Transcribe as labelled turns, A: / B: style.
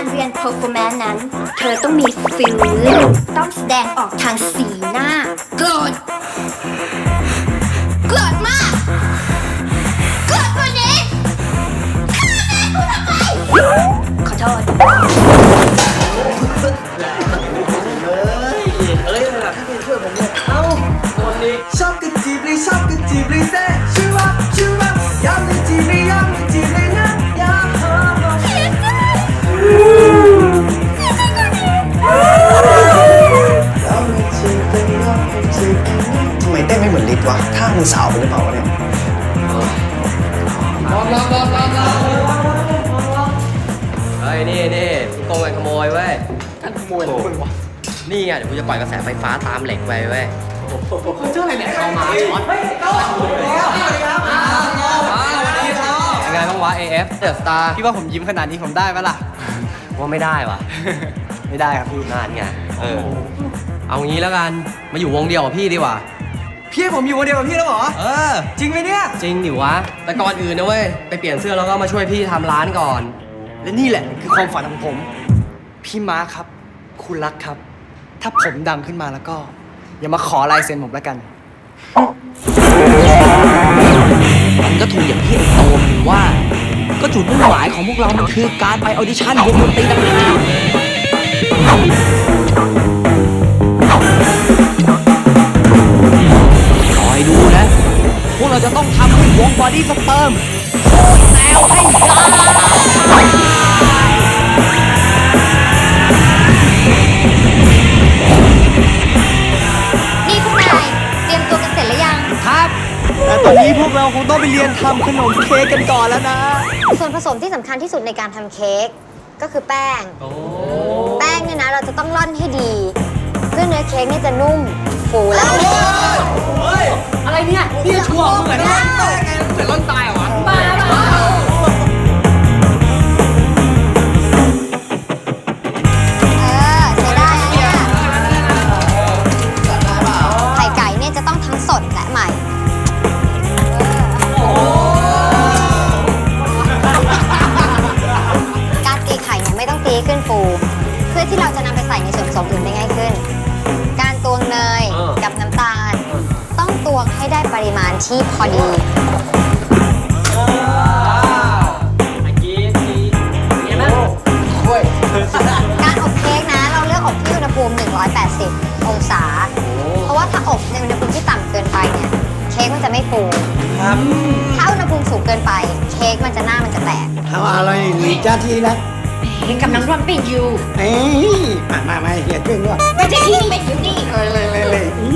A: การเรียน performance นั้น เธอต้องมี feeling ต้องแสดงออกทางสีหน้า โกรธ โกรธมาก โกรธกว่านี้ฆ่าแม่กูทำไม ขอโทษ
B: ชอบกันจีบเลยชอบกันจีบเลยแซ่ชื่อ วะ
C: ท่ามือสาวไปหรือเปล่าวะเนี่ย
D: เฮ้ยนี่นี่พี่โกงกันขโมยเว้ยกันขโมยมึงวะนี่ไงเดี๋ยวกูจะปล่อยกระแสไฟฟ้าตามเหล็กไปเว้ยเจ้าอะไรเนี่ยเข้ามาช็อตยังไงบ้างวะ AF เดอะสตาร์
B: พี่ว่าผมยิ้มขนาดนี้ผมได้ไหมล่ะ
D: ว่าไม่ได้วะ
B: ไม่ได้ครับพี่
D: นานไงเออเอางี้แล้วกัน มาอยู่วงเดียวกับพี่ดีกว่า
B: พี่ให้ผมอยู่คนเดียวกับพี่แล้วเหรอ
D: เออ
B: จริงไหมเนี่ย
D: จริงดิวะ แต่ก่อนอื่นนะเว้ย ไปเปลี่ยนเสื้อแล้วก็มาช่วยพี่ทำร้านก่อน
B: และนี่แหละคือความฝันของผม พี่ม้าครับ คุณรักครับ ถ้าผมดังขึ้นมาแล้วก็ อย่ามาขอลายเซ็นผมแล้วกัน
E: มันก็ถูกอย่างที่ไอ้โตมันว่า ก็จุดมุ่งหมายของพวกเรา มันคือการไปออดิชั่นวงดนตรีต่างห ดี้สเปิร์มโคตรแนวให้ได้
A: นี่พวกนายเตรียมตัวกันเสร็จหรือยัง
B: ครับแต่ตอนนี้พวกเราคงต้องไปเรียนทำขนมเค้กกันก่อนแล้วนะ
A: ส่วนผสมที่สำคัญที่สุดในการทำเค้กก็คือแป้ง แป้งเนี่ยนะเราจะต้องร่อนให้ดี เพื่อเนื้อเค้กเนี่ยจะนุ่มฟูและไม่เหนียว
D: อะไรเนี่ยนี่ชัวร์เหมือนร่อ นตายไงเหมือนร่อนตายเหรอวะบ้า
A: เออใช้ได้นะเนี่ยไข่ไก่เนี่ยจะต้องทั้งสดและใหม่การตีไข่เนี่ยไม่ต้องตีขึ้นฟู เพื่อที่เราจะนำไปใส่ในส่วนผสมอื่นได้ง่ายขึ้น การตวงเนยกับน้ำตาล ต้องตวงให้ได้ปริมาณที่พอดี ภูมิ 180 องศา เพราะว่าถ้าอบในอุณหภูมิที่ต่ำเกินไปเนี่ย เค้กมันจะไม่ฟูถ้าอุณหภูมิสูงเกินไป เค้กมันจะหน้ามันจะแตก
C: ทำอะไรหนีจ้าทีนะ
A: กำลังร่อนปิดอยู่
C: เอ้ยมามามาเฮียช่วยด้วย
A: ไม่ใช่ที่นี่เป็นอยู่นี่
C: เลยเลยเลยเลยอื